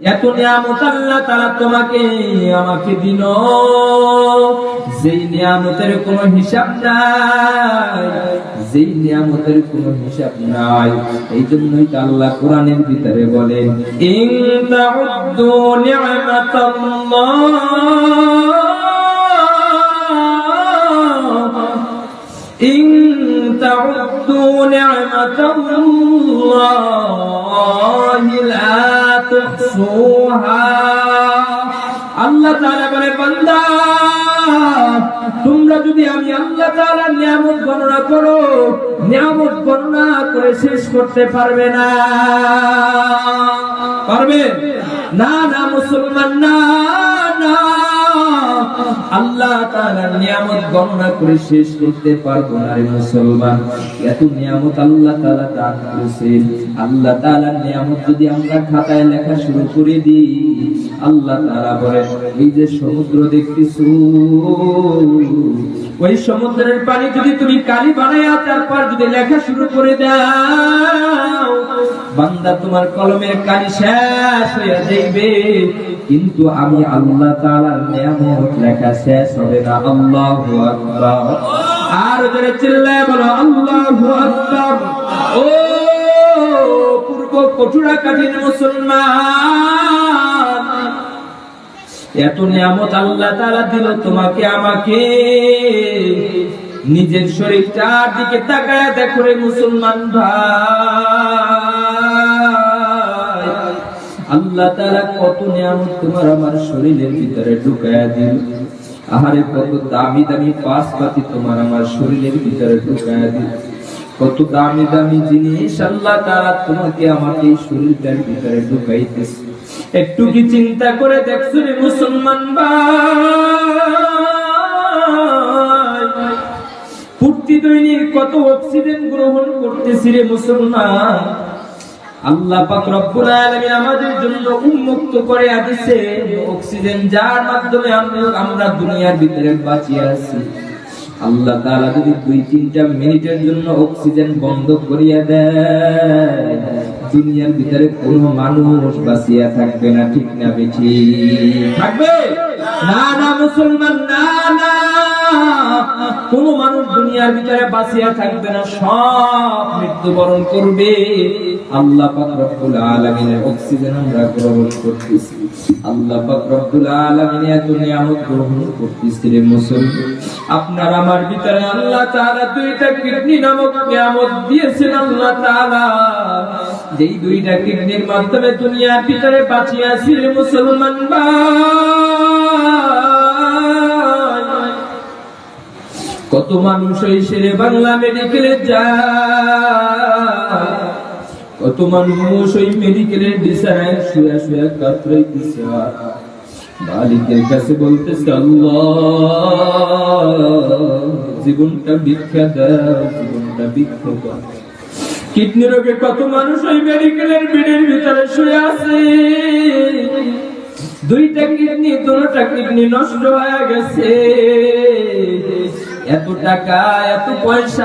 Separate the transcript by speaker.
Speaker 1: এত নিয়ামত আল্লাহ তারা তোমাকে, আমাকে দিল। যেই নিয়ামতের কোনো হিসাব নাই, যেই নিয়ামতের কোনো হিসাব নাই এই জন্যই তো আল্লাহ কোরআনের ভিতরে বলে, ইন তাউদ্দু নিয়ামাতাল্লাহ। ইন আল্লাহ তাআলা বলে, বান্দা, তোমরা যদি আমি আল্লাহ তাআলার নিয়ামত গণনা করো, নিয়ামত গণনা করে শেষ করতে পারবে না। পারবে? না না, মুসলমান না। সমুদ্র দেখতেছো, ওই সমুদ্রের পানি যদি তুমি কালি বানায়া তারপর যদি লেখা শুরু করে দাও, বান্দা তোমার কলমের কালি শেষ হয়ে যাইবে। কিন্তু আমি আল্লাহ তাআলার নিয়ামত লেখা শেষ হবে না। আল্লাহু আর জোরে চিল্লায় বলো, আল্লাহু ও পূর্ব কটুরা কাঠিন মুসলমান, এত নিয়ামত আল্লাহ তাআলা দিল তোমাকে আমাকে। নিজের শরীরটার দিকে তাকায় দেখো রে মুসলমান ভাই। আল্লাহ তাআলা কত নিয়ামত তোমার আমার শরীরের ভিতরে ঢুকায়া দিল। আহারে, কত দামি দামি পাঁচ পাতি তোমার আমার শরীরের ভিতরে ঢুকায়া দিল। কত দামি দামি জিনিস আল্লাহ তাআলা তোমাকে আমাকে শরীরটার ভিতরে ঢুকাইতেছে। একটু কি চিন্তা করে দেখছ রে মুসলমান প্রতি দৈনিক কত অক্সিজেন গ্রহণ করতেছি রে মুসলমান। আল্লাহ পাক রব্বুল আলামিন আমাদের জন্য উন্মুক্ত করে দিয়েছে অক্সিজেন যার মাধ্যমে আমরা আমরা দুনিয়ার ভিতরে বাঁচিয়ে আছি। আল্লাহ তাআলা যদি দুই তিনটা মিনিটের জন্য অক্সিজেন বন্ধ করিয়া দেয় দুনিয়ার ভিতরে কোনো মানুষ বাঁচিয়া থাকবে না ঠিক না বেঠি থাকবে? না না মুসলমান না না। কোন মানুষ দুনিয়ার ভিতরে বাঁচিয়া থাকবে না, সব মৃত্যুবরণ করবে। আল্লাহ পাক রব্বুল অক্সিজেন আমরা গ্রহণ করতেছি। আল্লাহ গ্রহণ করতেছি রে মুসলমান। আপনার আমার ভিতরে আল্লাহ দুইটা কিডনি নামক দিয়েছেন আল্লাহ যেই দুইটা কিডনির মাধ্যমে দুনিয়ার ভিতরে বাঁচিয়ে আছি রে মুসলমান ভাই। কত মানুষ ওই শেরে বাংলা মেডিকেলে যায়। কত মানুষ ওই মেডিকেলের বিছানায় শুয়ে শুয়ে কাতরাইতেছে। মালিকের কাছে আল্লাহ, জীবনটা দাও জীবনটা দাও। কিডনি রোগে কত মানুষ ওই মেডিকেলের বেডের ভিতরে শুয়ে আছে। দুইটা কিডনি, দুটা কিডনি নষ্ট হয়ে গেছে। এত টাকা এত পয়সা